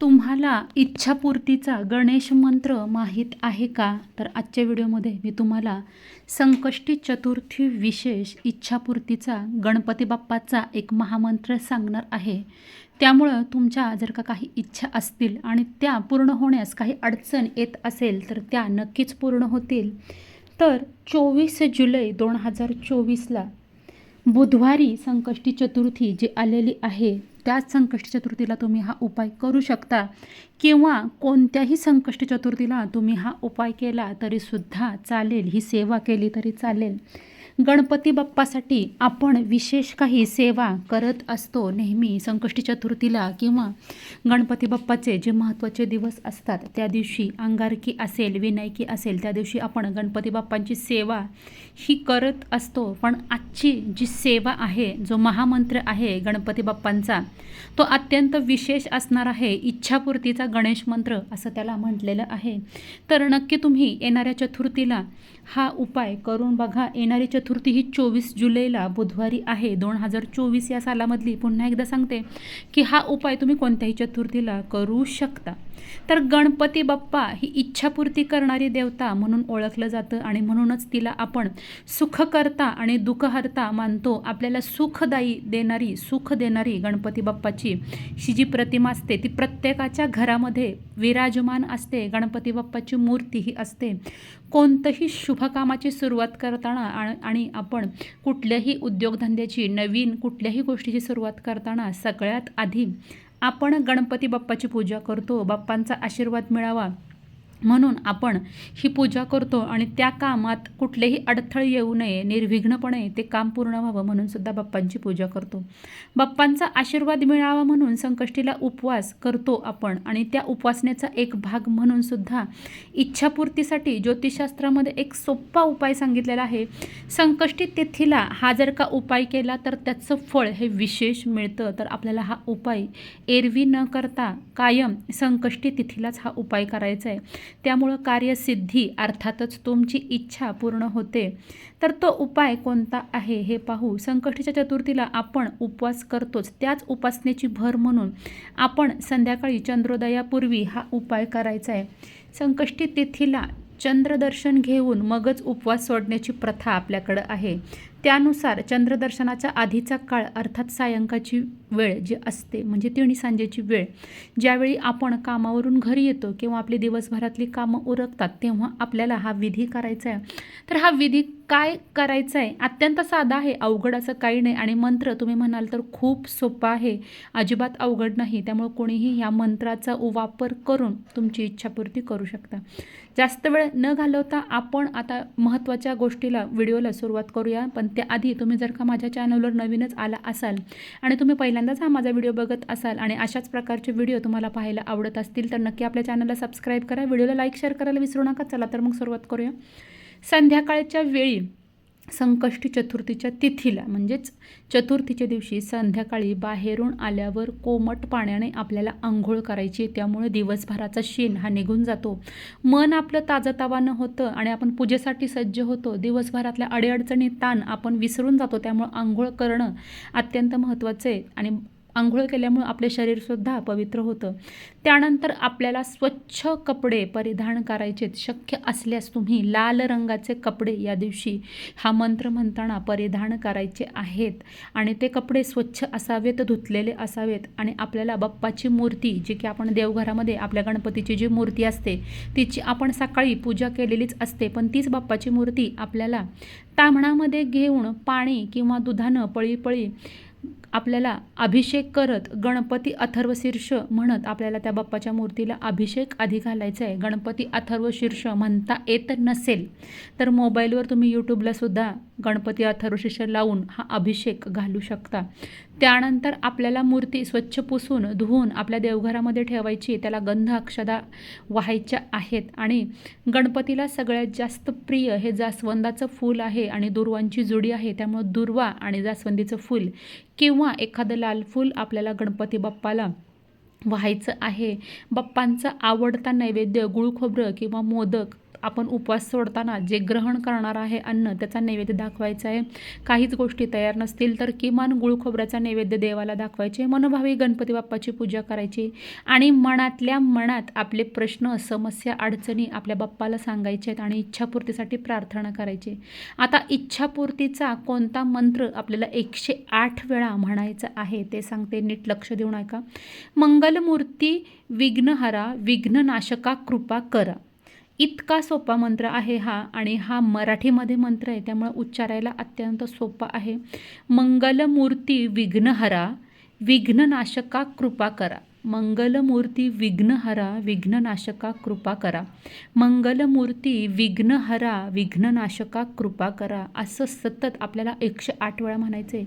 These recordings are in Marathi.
तुम्हाला इच्छापूर्तीचा गणेश मंत्र माहीत आहे का? तर आजच्या व्हिडिओमध्ये मी तुम्हाला संकष्टी चतुर्थी विशेष इच्छापूर्तीचा गणपती बाप्पाचा एक महामंत्र सांगणार आहे. त्यामुळं तुमच्या जर का काही इच्छा असतील आणि त्या पूर्ण होण्यास काही अडचण येत असेल तर त्या नक्कीच पूर्ण होतील. तर चोवीस जुलै दोन हजार चोवीसला बुधवारी संकष्टी चतुर्थी जी आलेली आहे त्याच संकष्टी चतुर्थीला तुम्ही हा उपाय करू शकता. किंवा कोणत्याही संकष्टी चतुर्थीला तुम्ही हा उपाय केला तरीसुद्धा चालेल ही सेवा केली तरी चालेल. गणपती बाप्पासाठी आपण विशेष काही सेवा करत असतो नेहमी संकष्टी चतुर्थीला किंवा गणपती बाप्पाचे जे महत्त्वाचे दिवस असतात त्या दिवशी अंगारकी असेल विनायकी असेल त्या दिवशी आपण गणपती बाप्पांची सेवा ही करत असतो. पण आजची जी सेवा आहे जो महामंत्र आहे गणपती बाप्पांचा तो अत्यंत विशेष असणार आहे. इच्छापूर्तीचा गणेश मंत्र असं त्याला म्हटलेलं आहे. तर नक्की तुम्ही येणाऱ्या चतुर्थीला हा उपाय करून बघा. येणारी चतुर्थी चतुर्थी ही चोवीस जुलैला बुधवारी आहे. दोन हजार चोवीस या सालामधली पुन्हा एकदा सांगते की हा उपाय तुम्ही कोणत्याही चतुर्थीला करू शकता. तर गणपती बाप्पा ही इच्छापूर्ती करणारी देवता म्हणून ओळखलं जातं आणि म्हणूनच तिला आपण सुखकर्ता आणि दुःखहर्ता मानतो. आपल्याला सुखदायी देणारी सुख देणारी गणपती बाप्पाची ही जी प्रतिमा असते ती प्रत्येकाच्या घरामध्ये विराजमान असते. गणपती बाप्पाची मूर्ती ही असते. कोणतंही शुभकामाची सुरुवात करताना आणि आपण कुठल्याही उद्योगधंद्याची नवीन कुठल्याही गोष्टीची सुरुवात करताना सगळ्यात आधी आपण गणपती बाप्पाची पूजा करतो. बाप्पांचा आशीर्वाद मिळावा. म्हणून आपण ही पूजा करतो आणि त्या कामात कुठलेही अडथळे येऊ नये निर्विघ्नपणे ते काम पूर्ण व्हावं म्हणून सुद्धा बाप्पांची पूजा करतो. बाप्पांचा आशीर्वाद मिळावा म्हणून संकष्टीला उपवास करतो आपण आणि त्या उपवासनेचा एक भाग म्हणून सुद्धा इच्छापूर्तीसाठी ज्योतिषशास्त्रामध्ये एक सोप्पा उपाय सांगितलेला आहे. संकष्टी तिथीला हा जर का उपाय केला तर त्याचं फळ हे विशेष मिळतं. तर आपल्याला हा उपाय एरवी न करता कायम संकष्टी तिथीलाच हा उपाय करायचा आहे. त्यामुळं कार्यसिद्धी अर्थातच तुमची इच्छा पूर्ण होते. तर तो उपाय कोणता आहे हे पाहू. संकष्टीच्या चतुर्थीला आपण उपवास करतोच. त्याच उपासनेची भर म्हणून आपण संध्याकाळी चंद्रोदयापूर्वी हा उपाय करायचा आहे. संकष्टी तिथीला चंद्रदर्शन घेऊन मगच उपवास सोडण्याची प्रथा आपल्याकडं आहे. त्यानुसार चंद्रदर्शनाच्या आधीचा काळ अर्थात सायंकाळची वेळ जी असते म्हणजे तिणी सांजेची वेळ ज्यावेळी आपण कामावरून घरी येतो किंवा आपली दिवसभरातली कामं उरकतात तेव्हा आपल्याला हा विधी करायचा आहे. तर हा विधी काय करायचा आहे? अत्यंत साधा आहे अवघड असं काही नाही. आणि मंत्र तुम्ही म्हणाल तर खूप सोपा आहे. अजिबात अवघड नाही. त्यामुळे कोणीही ह्या मंत्राचा वापर करून तुमची इच्छापूर्ती करू शकता. जास्त वेळ न घालवता आपण आता महत्त्वाच्या गोष्टीला व्हिडिओला सुरुवात करूया. पण त्याआधी तुम्ही जर का माझ्या चॅनलवर नवीनच आला असाल आणि तुम्ही पहिल्यांदाच हा माझा व्हिडिओ बघत असाल आणि अशाच प्रकारचे व्हिडिओ तुम्हाला पाहायला आवडत असतील तर नक्की आपल्या चॅनलला सबस्क्राईब करा. व्हिडिओला लाईक शेअर करायला विसरू नका. चला तर मग सुरुवात करूया. संध्याकाळच्या वेळी संकष्टी चतुर्थीच्या तिथीला म्हणजेच चतुर्थीच्या दिवशी संध्याकाळी बाहेरून आल्यावर कोमट पाण्याने आपल्याला आंघोळ करायची त्यामुळे दिवसभराचा शेण हा निघून जातो. मन आपलं ताजंतावानं होतं आणि आपण पूजेसाठी सज्ज होतो. दिवसभरातल्या अडीअडचणी ताण आपण विसरून जातो त्यामुळं आंघोळ करणं अत्यंत महत्त्वाचं आहे. आणि आंघोळ केल्यामुळं आपले शरीरसुद्धा पवित्र होतं. त्यानंतर आपल्याला स्वच्छ कपडे परिधान करायचे शक्य असल्यास तुम्ही लाल रंगाचे कपडे या दिवशी हा मंत्र म्हणताना परिधान करायचे आहेत. आणि ते कपडे स्वच्छ असावेत धुतलेले असावेत. आणि आपल्याला बाप्पाची मूर्ती जी की आपण देवघरामध्ये आपल्या गणपतीची जी मूर्ती असते तिची आपण सकाळी पूजा केलेलीच असते. पण तीच बाप्पाची मूर्ती आपल्याला ताम्हणामध्ये घेऊन पाणी किंवा दुधानं पळी पळी आपल्याला अभिषेक करत गणपती अथर्व शीर्ष म्हणत आपल्याला त्या बाप्पाच्या मूर्तीला अभिषेक आधी घालायचा आहे. गणपती अथर्व शीर्ष म्हणता येत नसेल तर मोबाईलवर तुम्ही यूट्यूबलासुद्धा गणपती अथर्व शीर्ष लावून हा अभिषेक घालू शकता. त्यानंतर आपल्याला मूर्ती स्वच्छ पुसून धुवून आपल्या देवघरामध्ये ठेवायची त्याला गंध अक्षदा व्हायच्या आहेत. आणि गणपतीला सगळ्यात जास्त प्रिय हे जास्वंदाचं फूल आहे आणि दुर्वांची जुडी आहे. त्यामुळे दुर्वा आणि जास्वंदीचं फूल किंवा किंवा एखादं लाल फूल आपल्याला गणपती बाप्पाला व्हायचं आहे. बाप्पांचा आवडता नैवेद्य गुळ खोबरं किंवा मोदक आपण उपवास सोडताना जे ग्रहण करणार आहे अन्न त्याचा नैवेद्य दाखवायचा आहे. काहीच गोष्टी तयार नसतील तर किमान गुळ खोबऱ्याचा नैवेद्य देवाला दाखवायचे मनोभावी गणपती बाप्पाची पूजा करायची आणि मनातल्या मनात आपले प्रश्न समस्या अडचणी आपल्या बाप्पाला सांगायचे आहेत आणि इच्छापूर्तीसाठी प्रार्थना करायची. आता इच्छापूर्तीचा कोणता मंत्र आपल्याला एकशे आठ वेळा म्हणायचा आहे ते सांगते नीट लक्ष देऊन ऐका मंगलमूर्ती विघ्नहरा विघ्ननाशका कृपा करा. इतका सोपा मंत्र आहे हा आणि हा मराठीमध्ये मंत्र आहे त्यामुळे उच्चारायला अत्यंत सोपा आहे. मंगलमूर्ती विघ्नहरा विघ्ननाशका कृपा करा. मंगलमूर्ती विघ्नहरा विघ्ननाशका कृपा करा. मंगलमूर्ती विघ्नहरा विघ्ननाशका कृपा करा. असं सतत आपल्याला एकशे आठ वेळा म्हणायचं आहे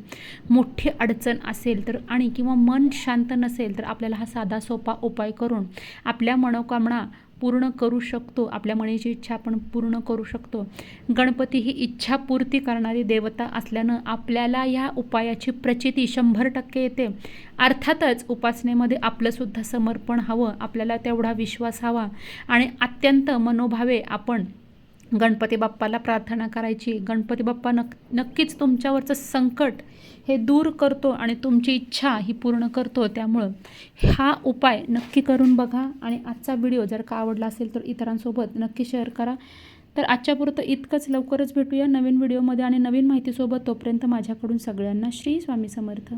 मोठी अडचण असेल तर आणि किंवा मन शांत नसेल तर आपल्याला हा साधा सोपा उपाय करून आपल्या मनोकामना पूर्ण करू शकतो आपल्या मनाची इच्छा आपण पूर्ण करू शकतो. गणपती ही इच्छापूर्ती करणारी देवता असल्यानं आपल्याला या उपायाची प्रचिती शंभर टक्के येते. अर्थातच उपासनेमध्ये आपलंसुद्धा समर्पण हवं आपल्याला तेवढा विश्वास हवा आणि अत्यंत मनोभावे आपण गणपती बाप्पाला प्रार्थना करायची. गणपती बाप्पा नक नक्कीच तुमच्यावरचं संकट हे दूर करतो आणि तुमची इच्छा ही पूर्ण करतो. त्यामुळं हा उपाय नक्की करून बघा. आणि आजचा व्हिडिओ जर का आवडला असेल तर इतरांसोबत नक्की शेअर करा. तर आजच्यापुरतं इतकंच. लवकरच भेटूया नवीन व्हिडिओमध्ये आणि नवीन माहितीसोबत. तोपर्यंत माझ्याकडून सगळ्यांना श्री स्वामी समर्थ.